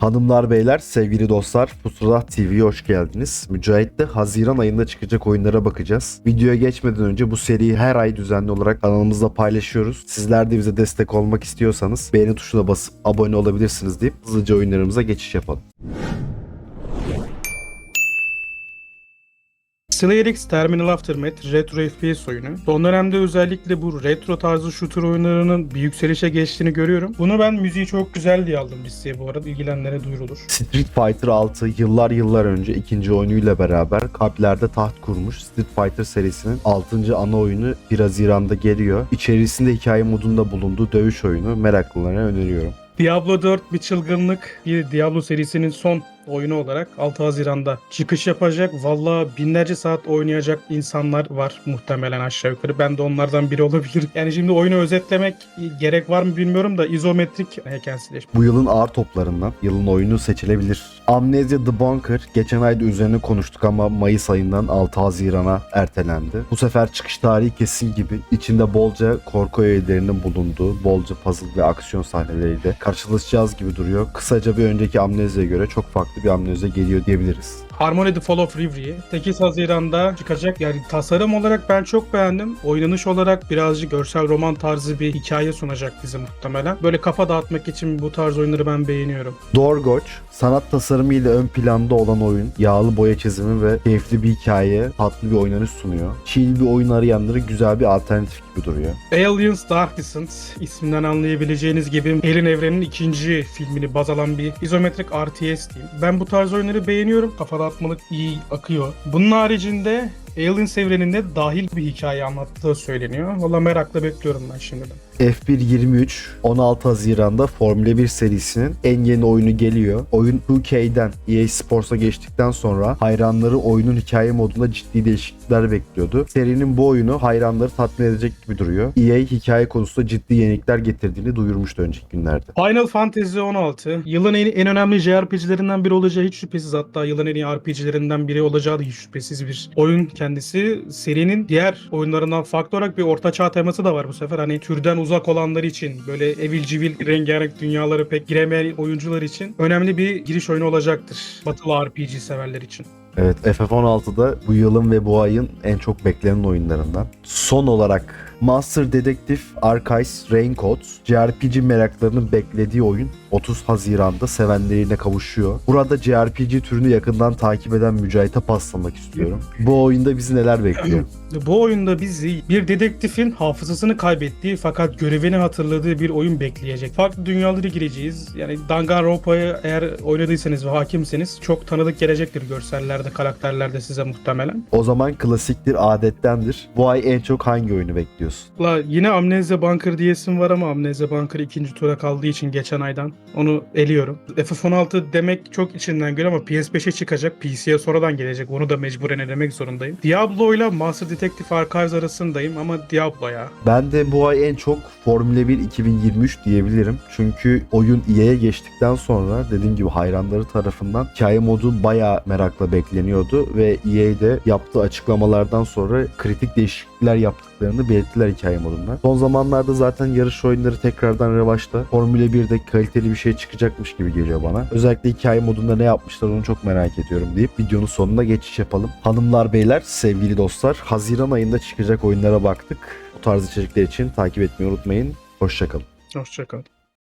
Hanımlar beyler, sevgili dostlar, Pusula TV'ye hoş geldiniz. Mücahit'te Haziran ayında çıkacak oyunlara bakacağız. Videoya geçmeden önce bu seriyi her ay düzenli olarak kanalımızda paylaşıyoruz. Sizler de bize destek olmak istiyorsanız beğeni tuşuna basıp abone olabilirsiniz deyip hızlıca oyunlarımıza geçiş yapalım. Slayer X Terminal Aftermath retro FPS oyunu. Son dönemde özellikle bu retro tarzı shooter oyunlarının bir yükselişe geçtiğini görüyorum. Bunu ben müziği çok güzel diye aldım listeye bu arada. İlgilenenlere duyurulur. Street Fighter 6 yıllar yıllar önce ikinci oyunuyla beraber kalplerde taht kurmuş. Street Fighter serisinin 6. ana oyunu 1 Haziran'da geliyor. İçerisinde hikaye modunda bulunduğu dövüş oyunu meraklılara öneriyorum. Diablo 4 bir çılgınlık. Bir Diablo serisinin son oyunu olarak 6 Haziran'da çıkış yapacak. Valla binlerce saat oynayacak insanlar var muhtemelen aşağı yukarı. Ben de onlardan biri olabilirim. Yani şimdi oyunu özetlemek gerek var mı bilmiyorum da izometrik hack and slash. Bu yılın ağır toplarından yılın oyunu seçilebilir. Amnesia The Bunker geçen ayda üzerine konuştuk ama Mayıs ayından 6 Haziran'a ertelendi. Bu sefer çıkış tarihi kesin gibi içinde bolca korku öğelerinin bulunduğu, bolca puzzle ve aksiyon sahneleriyle karşılaşacağız gibi duruyor. Kısaca bir önceki Amnesia'ya göre çok farklı bir Amnesia geliyor diyebiliriz. Harmony The Fall of Reverie 8 Haziran'da çıkacak. Yani tasarım olarak ben çok beğendim. Oynanış olarak birazcık görsel roman tarzı bir hikaye sunacak bize muhtemelen. Böyle kafa dağıtmak için bu tarz oyunları ben beğeniyorum. Dorgoch, sanat tasarımı ile ön planda olan oyun, yağlı boya çizimi ve keyifli bir hikaye, tatlı bir oynanış sunuyor. Chill bir oyun arayanlara güzel bir alternatif gibi duruyor. Aliens Dark Descent isminden anlayabileceğiniz gibi Alien evrenin ikinci filmini baz alan bir izometrik RTS diyeyim. Ben bu tarz oyunları beğeniyorum. Kafa dağıtmalık iyi akıyor. Bunun haricinde Aliens evreninde dahil bir hikaye anlattığı söyleniyor. Valla merakla bekliyorum ben şimdiden. F1 23 16 Haziran'da Formula 1 serisinin en yeni oyunu geliyor. Oyun 2K'den EA Sports'a geçtikten sonra hayranları oyunun hikaye modunda ciddi değişiklikler bekliyordu. Serinin bu oyunu hayranları tatmin edecek gibi duruyor. EA hikaye konusunda ciddi yenilikler getirdiğini duyurmuştu önceki günlerde. Final Fantasy 16 yılın en, en önemli JRPG'lerinden biri olacağı hiç şüphesiz hatta yılın en iyi RPG'lerinden biri olacağı da hiç şüphesiz bir oyun kendisi. Serinin diğer oyunlarından farklı olarak bir ortaçağ teması da var bu sefer. Hani türden uzak olanlar için böyle evil civil rengarenk dünyaları pek giremeyen oyuncular için önemli bir giriş oyunu olacaktır. Batılı RPG severler için. Evet FF16'da bu yılın ve bu ayın en çok beklenen oyunlarından. Son olarak Master Detective Archives Raincoat JRPG meraklarının beklediği oyun 30 Haziran'da sevenlerine kavuşuyor. Burada JRPG türünü yakından takip eden Mücahit'e paslamak istiyorum. Bu oyunda bizi neler bekliyor? Bu oyunda bizi bir dedektifin hafızasını kaybettiği fakat görevini hatırladığı bir oyun bekleyecek. Farklı dünyalara gireceğiz. Yani Danganronpa'yı eğer oynadıysanız ve hakimseniz çok tanıdık gelecektir görsellerde, karakterlerde size muhtemelen. O zaman klasiktir, adettendir. Bu ay en çok hangi oyunu bekliyorsun? La yine Amnesia Bunker diyesim var ama Amnesia Bunker ikinci tura kaldığı için geçen aydan onu eliyorum. FF16 demek çok içinden geliyor ama PS5'e çıkacak. PC'ye sonradan gelecek. Onu da mecburen elemek zorundayım. Diablo ile Master Detective Archives arasındayım ama Diablo ya. Ben de bu ay en çok Formula 1 2023 diyebilirim. Çünkü oyun EA'ye geçtikten sonra dediğim gibi hayranları tarafından hikaye modu bayağı merakla bekleniyordu ve EA de yaptığı açıklamalardan sonra kritik değişiklikler yaptıklarını belirttiler hikaye modunda. Son zamanlarda zaten yarış oyunları tekrardan revaçta. Formula 1'de kaliteli bir şey çıkacakmış gibi geliyor bana. Özellikle hikaye modunda ne yapmışlar onu çok merak ediyorum deyip videonun sonuna geçiş yapalım. Hanımlar beyler, sevgili dostlar, Haziran ayında çıkacak oyunlara baktık. Bu tarz içerikler için takip etmeyi unutmayın. Hoşçakalın. Hoşçakalın.